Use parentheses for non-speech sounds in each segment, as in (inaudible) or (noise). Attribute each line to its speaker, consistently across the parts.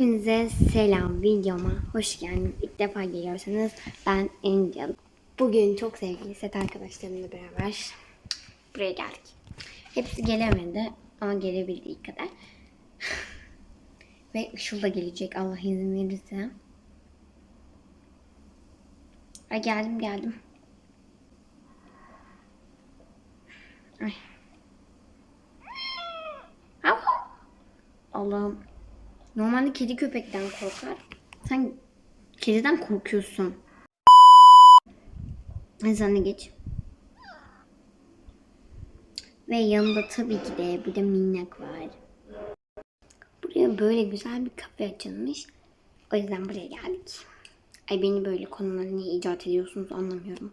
Speaker 1: Hepinize selam videoma hoş geldiniz. İlk defa geliyorsanız ben Angel. Bugün çok sevgili set arkadaşlarımla beraber buraya geldik. Hepsi gelemedi ama gelebildiği kadar. (laughs) Ve Işıl da gelecek Allah izin verirse. Ay geldim geldim. Ay. Allah'ım. Normalde kedi köpekten korkar. Sen kediden korkuyorsun. Hadi geç. Ve yanında tabii ki de bir de minnak var. Buraya böyle güzel bir kafe açılmış. O yüzden buraya geldik. Ay beni böyle konuları niye icat ediyorsunuz anlamıyorum.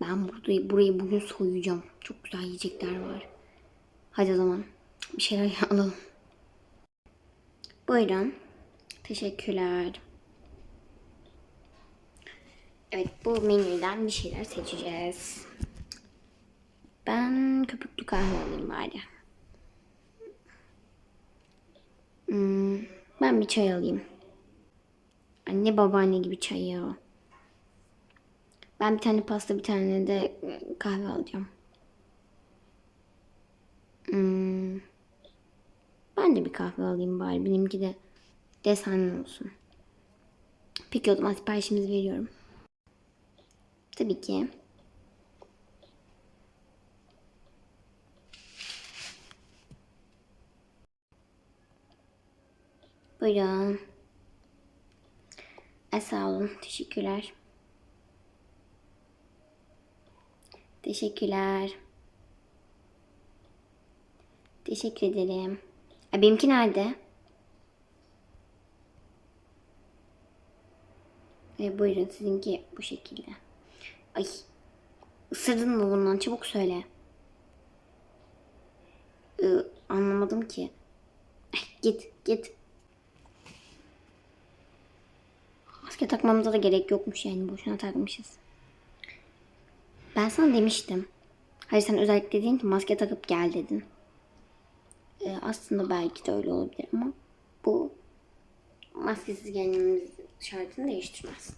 Speaker 1: Ben burayı, burayı bugün soyacağım. Çok güzel yiyecekler var. Hadi o zaman bir şeyler (laughs) alalım. Buyurun. Teşekkürler. Evet bu menüden bir şeyler seçeceğiz. Ben köpüklü kahve alayım bari. Hmm, ben bir çay alayım. Anne babaanne gibi çay ya. Ben bir tane pasta bir tane de kahve alacağım. Hmm. Ben de bir kahve alayım bari. Benimki de desenli olsun. Peki o zaman siparişimizi veriyorum. Tabii ki. Buyurun. E, sağ olun. Teşekkürler. Teşekkürler. Teşekkür ederim. E, benimki nerede? E, buyurun sizinki bu şekilde. Ay. Isırdın mı bundan? Çabuk söyle. E, anlamadım ki. Ay, git git. Maske takmamıza da gerek yokmuş yani. Boşuna takmışız. Ben sana demiştim. Hayır sen özellikle dedin ki maske takıp gel dedin. Ee, aslında belki de öyle olabilir ama bu maskesiz gelmemiz şartını değiştirmez.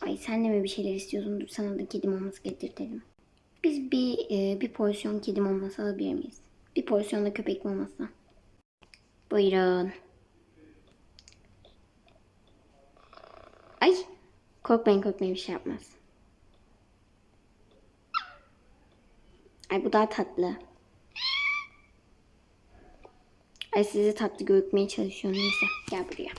Speaker 1: Ay sen de mi bir şeyler istiyorsun? Dur sana da kedi maması getirtelim. Biz bir e, bir porsiyon kedi maması alabilir miyiz? Bir porsiyon da köpek maması. Buyurun. Ay korkmayın korkmayın bir şey yapmaz. Ay bu daha tatlı. Ay sizi tatlı görükmeye çalışıyorum. Neyse gel buraya.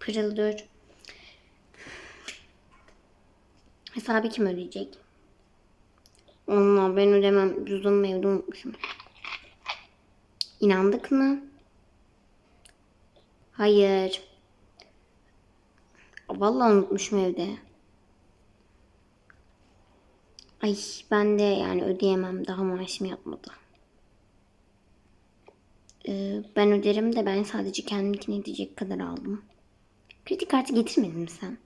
Speaker 1: Pırıl dur. Hesabı kim ödeyecek? Allah ben ödemem. Cüzdanımı evde unutmuşum. İnandık mı? Hayır. Vallahi unutmuşum evde. Ay ben de yani ödeyemem. Daha maaşım yatmadı. Ee, ben öderim de ben sadece kendimkini ödeyecek kadar aldım. Kredi kartı getirmedin mi sen?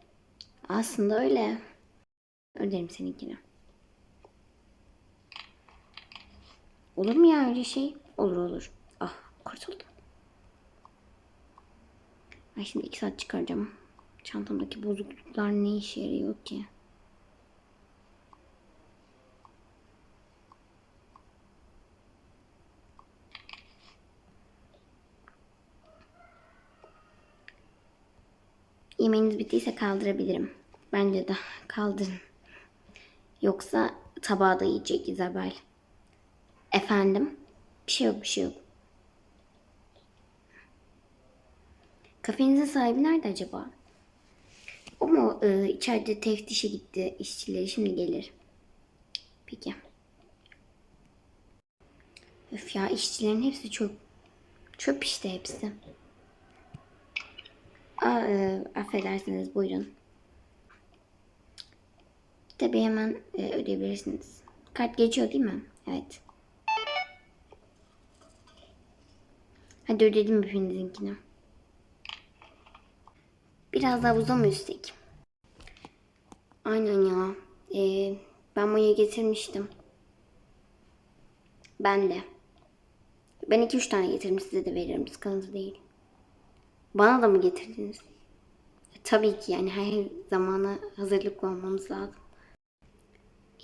Speaker 1: Aslında öyle. Öderim seninkini. Olur mu ya öyle şey? Olur olur. Ah kurtuldum. Ay şimdi iki saat çıkaracağım. Çantamdaki bozukluklar ne işe yarıyor ki? Yemeğiniz bittiyse kaldırabilirim. Bence de kaldırın. Yoksa tabağı da yiyecek Isabel. Efendim? Bir şey yok bir şey yok. Kafenizin sahibi nerede acaba? O mu e, içeride teftişe gitti işçileri şimdi gelir. Peki. Öf ya işçilerin hepsi çöp. Çöp işte hepsi. Aa, e, affedersiniz buyurun. Tabii hemen e, ödeyebilirsiniz. Kart geçiyor değil mi? Evet. Hadi ödedim hepinizinkini. Biraz daha üstek? Aynen ya. Ee, ben Maya'yı getirmiştim. Ben de. Ben iki üç tane getirdim size de veririm. Sıkıntı değil. Bana da mı getirdiniz? E, tabii ki yani her zamana hazırlıklı olmamız lazım.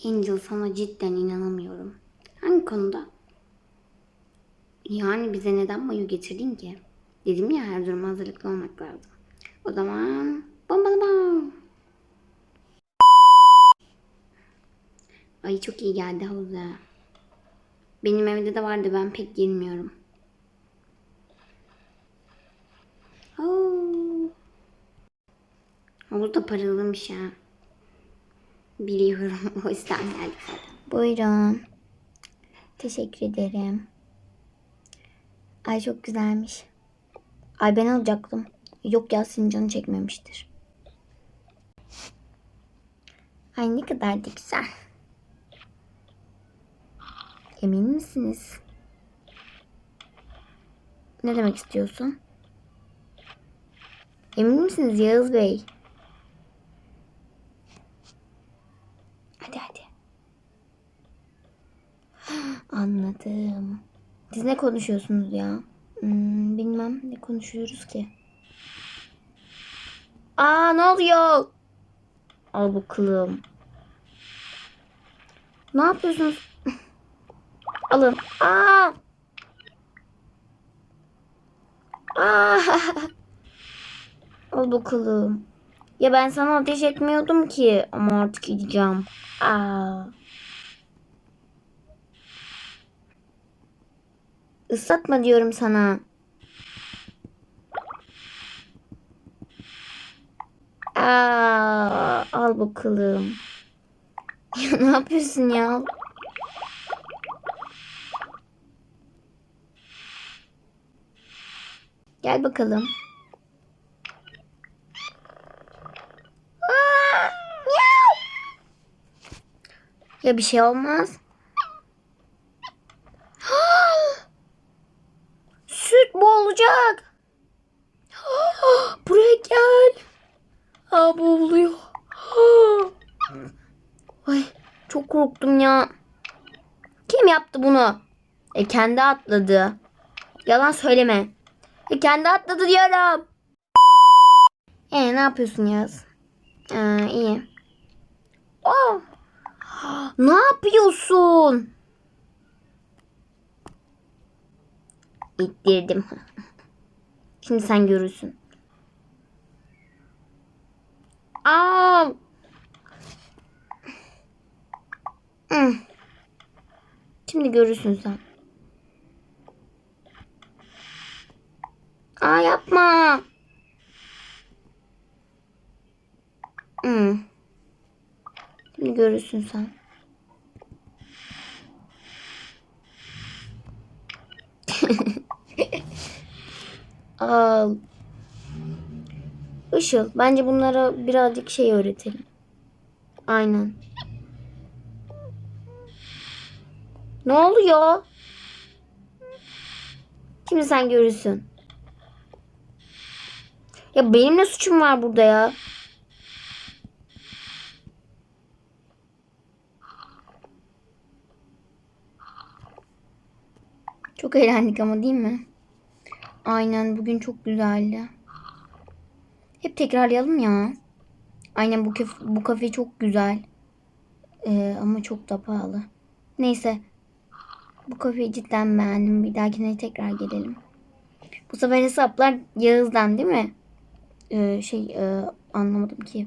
Speaker 1: Angel sana cidden inanamıyorum. Hangi konuda? Yani bize neden mayo getirdin ki? Dedim ya her duruma hazırlıklı olmak lazım. O zaman bam bam. Ay çok iyi geldi havuza. Benim evde de vardı ben pek girmiyorum. Oo. Havuz da paralıymış ha. Biliyorum (laughs) o yüzden geldik. Buyurun. Teşekkür ederim. Ay çok güzelmiş. Ay ben alacaktım. Yok ya senin canı çekmemiştir. Ay ne kadar da güzel. Emin misiniz? Ne demek istiyorsun? Emin misiniz Yağız Bey? Hadi hadi. Anladım. Siz ne konuşuyorsunuz ya? Hmm, bilmem ne konuşuyoruz ki. Aa ne oluyor? Al bu kılığım. Ne yapıyorsunuz? (laughs) Alın. Aa! Aa! (laughs) Al bakalım. Ya ben sana ateş etmiyordum ki. Ama artık gideceğim. Aa. Islatma diyorum sana. Aa, al bakalım. (laughs) Ya ne yapıyorsun ya? Gel bakalım. Ya bir şey olmaz. Süt boğulacak. Buraya gel. Aa boğuluyor. Ay çok korktum ya. Kim yaptı bunu? E kendi atladı. Yalan söyleme. E kendi atladı diyorum. E ne yapıyorsun Yaz? Ee, iyi. Aa, ne yapıyorsun? İttirdim. Şimdi sen görürsün. Aa. Hmm. Şimdi görürsün sen. Aa yapma. Hmm. Şimdi görürsün sen. (laughs) Al. Işıl, bence bunlara birazcık şey öğretelim. Aynen. Ne oluyor? Şimdi sen görürsün. Ya benim ne suçum var burada ya? Çok eğlendik ama değil mi? Aynen bugün çok güzeldi. Hep tekrarlayalım ya. Aynen bu bu kafe çok güzel. Ee, ama çok da pahalı. Neyse. Bu kafeyi cidden beğendim. Bir dahakine tekrar gelelim. Bu sefer hesaplar Yağız'dan değil mi? Ee, şey e, anlamadım ki.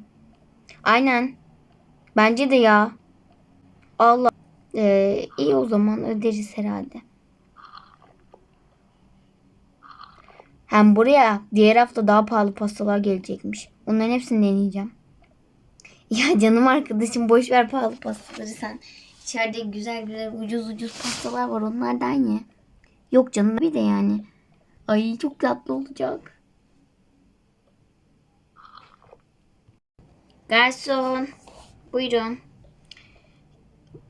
Speaker 1: Aynen. Bence de ya. Allah. Ee, iyi o zaman öderiz herhalde. Hem buraya diğer hafta daha pahalı pastalar gelecekmiş. Onların hepsini deneyeceğim. (laughs) Ya canım arkadaşım boş ver pahalı pastaları sen. İçeride güzel güzel ucuz ucuz pastalar var onlardan ye. Yok canım bir de yani. Ay çok tatlı olacak. Garson. Buyurun.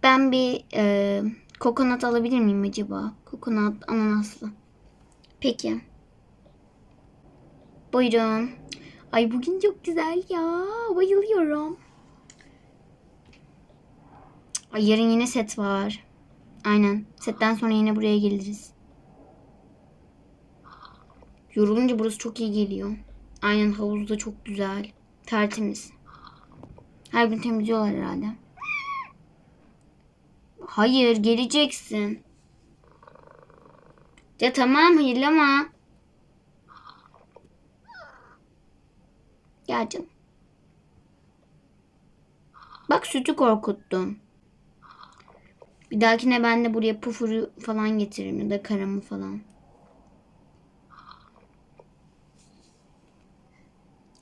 Speaker 1: Ben bir e, kokonat alabilir miyim acaba? Kokonat ananaslı. Peki. Buyurun. Ay bugün çok güzel ya. Bayılıyorum. Yarın yine set var. Aynen. Setten sonra yine buraya geliriz. Yorulunca burası çok iyi geliyor. Aynen havuz da çok güzel. Tertemiz. Her gün temizliyorlar herhalde. Hayır geleceksin. Ya tamam hayırlama. Gel canım. Bak sütü korkuttun. Bir dahakine ben de buraya pufuru falan getiririm ya da karamı falan.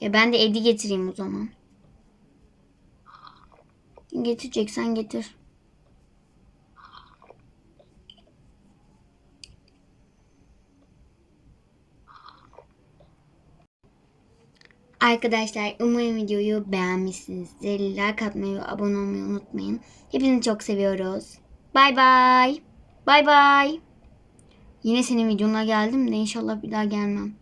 Speaker 1: Ya ben de Edi getireyim o zaman. Getireceksen getir. Arkadaşlar umarım videoyu beğenmişsinizdir. Like atmayı ve abone olmayı unutmayın. Hepinizi çok seviyoruz. Bay bay. Bay bay. Yine senin videona geldim de inşallah bir daha gelmem.